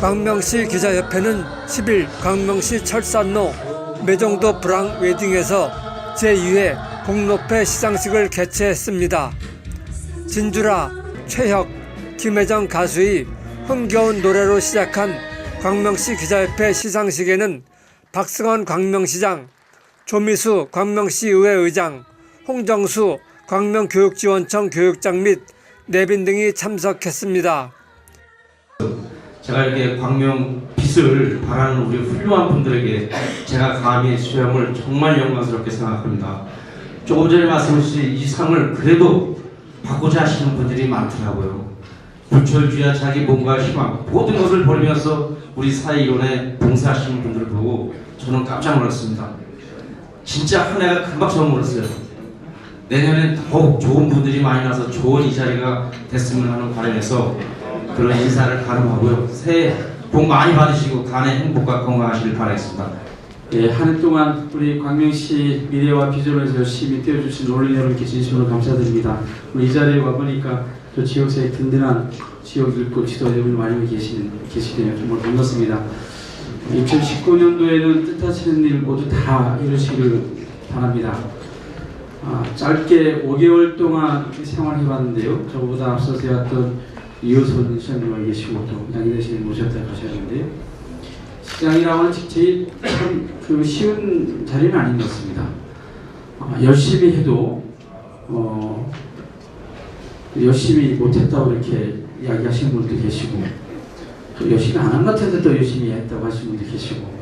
광명시 기자협회는 10일 광명시 철산로 매정도 브랑 웨딩에서 제2회 공로패 시상식을 개최했습니다. 진주라, 최혁, 김혜정 가수의 흥겨운 노래로 시작한 광명시 기자협회 시상식에는 박승원 광명시장, 조미수 광명시 의회 의장, 홍정수 광명교육지원청 교육장 및 내빈 등이 참석했습니다. 제가 이렇게 광명 빛을 바라는 우리 훌륭한 분들에게 제가 감히 수염을 정말 영광스럽게 생각합니다. 조금 전에 말씀하신 이 상을 그래도 받고자 하시는 분들이 많더라고요. 불철주야 자기 몸과 희망 모든 것을 버리면서 우리 사회이론에 봉사하시는 분들을 보고 저는 깜짝 놀랐습니다. 진짜 한 해가 금방 저물었어요. 내년엔 더욱 좋은 분들이 많이 나서 좋은 이 자리가 됐으면 하는 바람에서 그런 인사를 가름하고요. 새해 복 많이 받으시고 간의 행복과 건강하시길 바라겠습니다. 예, 한 해 동안 우리 광명시 미래와 비전을 열심히 띄워주신 올린 여러분께 진심으로 감사드립니다. 이 자리에 와보니까 또 지역사회 든든한 지역 일꾼 지도 여러분이 많이 계시는, 계시네요. 정말 반갑습니다. 2019년도에는 뜻하시는 일 모두 다 이루시기를 바랍니다. 아, 짧게 5개월 동안 생활해봤는데요. 저보다 앞서서 해왔던 이호선 시장님이 계시고 또 양희대 시장님 모셨다 가셨는데요. 시장이라면 제일 참그 쉬운 자리는 아닌 것 같습니다. 아, 열심히 해도 어, 열심히 못했다고 이렇게 이야기하시는 분도 계시고 또 열심히 안 한 것 같은데 또 열심히 했다고 하시는 분도 계시고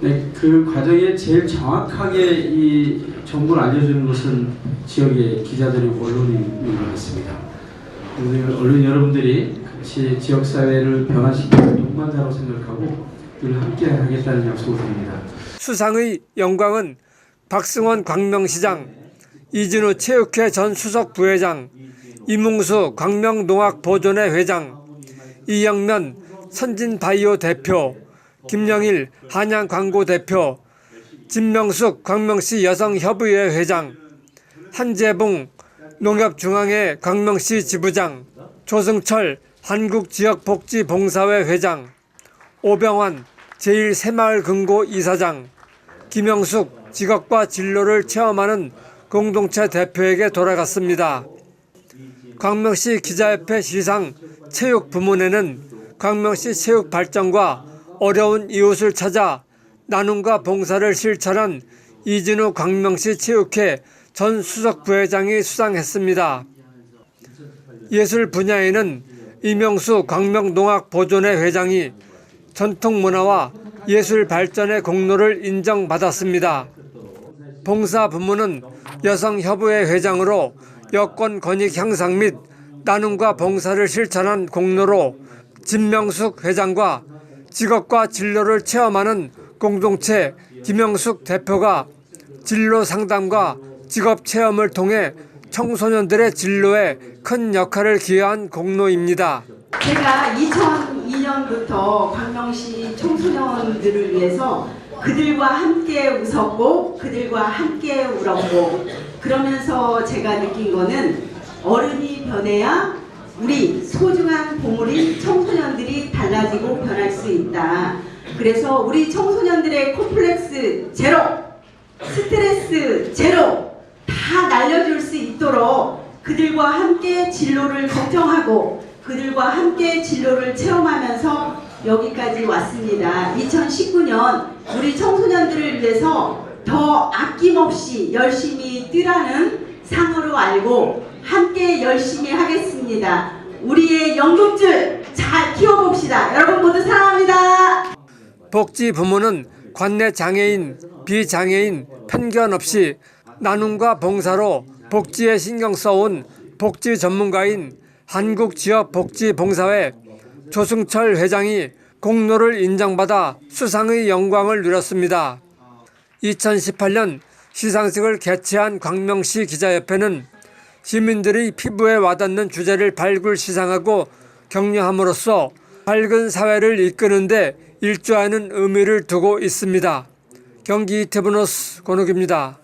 네, 그 과정에 제일 정확하게 이 정보를 알려주는 것은 지역의 기자들이고 언론인 것 같습니다. 오늘 언론 여러분들이 같이 지역 사회를 변화시키는 동반자로 생각하고 늘 함께 하겠다는 약속을 드립니다. 수상의 영광은 박승원 광명시장, 이진우 체육회 전 수석 부회장, 이뭉수 광명농학보존회 회장, 이영면 선진바이오 대표, 김영일 한양광고 대표, 진명숙 광명시 여성협의회 회장, 한재봉 농협중앙회 광명시 지부장, 조승철 한국지역복지봉사회 회장, 오병환 제1새마을금고 이사장, 김영숙 직업과 진로를 체험하는 공동체 대표에게 돌아갔습니다. 광명시 기자협회 시상 체육 부문에는 광명시 체육 발전과 어려운 이웃을 찾아 나눔과 봉사를 실천한 이진우 광명시 체육회 전 수석 부회장이 수상했습니다. 예술 분야에는 이명수 광명농학보존회 회장이 전통 문화와 예술 발전의 공로를 인정받았습니다. 봉사 부문은 여성협의회 회장으로 여권 권익 향상 및 나눔과 봉사를 실천한 공로로 진명숙 회장과 직업과 진로를 체험하는 공동체 김영숙 대표가 진로 상담과 직업 체험을 통해 청소년들의 진로에 큰 역할을 기여한 공로입니다. 제가 2002년부터 광명시 청소년들을 위해서 그들과 함께 웃었고 그들과 함께 울었고 그러면서 제가 느낀 거는 어른이 변해야 우리 소중한 보물인 청소년들이 달라지고 변할 수 있다. 그래서 우리 청소년들의 콤플렉스 제로, 스트레스 제로 다 날려줄 수 있도록 그들과 함께 진로를 걱정하고 그들과 함께 진로를 체험하면서 여기까지 왔습니다. 2019년 우리 청소년들을 위해서 더 아낌없이 열심히 뛰라는 상으로 알고 함께 열심히 하겠습니다. 우리의 연금줄 잘 키워봅시다. 여러분 모두 사랑합니다. 복지 부문은 관내 장애인, 비장애인 편견 없이 나눔과 봉사로 복지에 신경 써온 복지 전문가인 한국지역복지봉사회 조승철 회장이 공로를 인정받아 수상의 영광을 누렸습니다. 2018년 시상식을 개최한 광명시 기자협회는 시민들의 피부에 와닿는 주제를 발굴 시상하고 격려함으로써 밝은 사회를 이끄는데 일조하는 의미를 두고 있습니다. 경기 이태브노스 권욱입니다.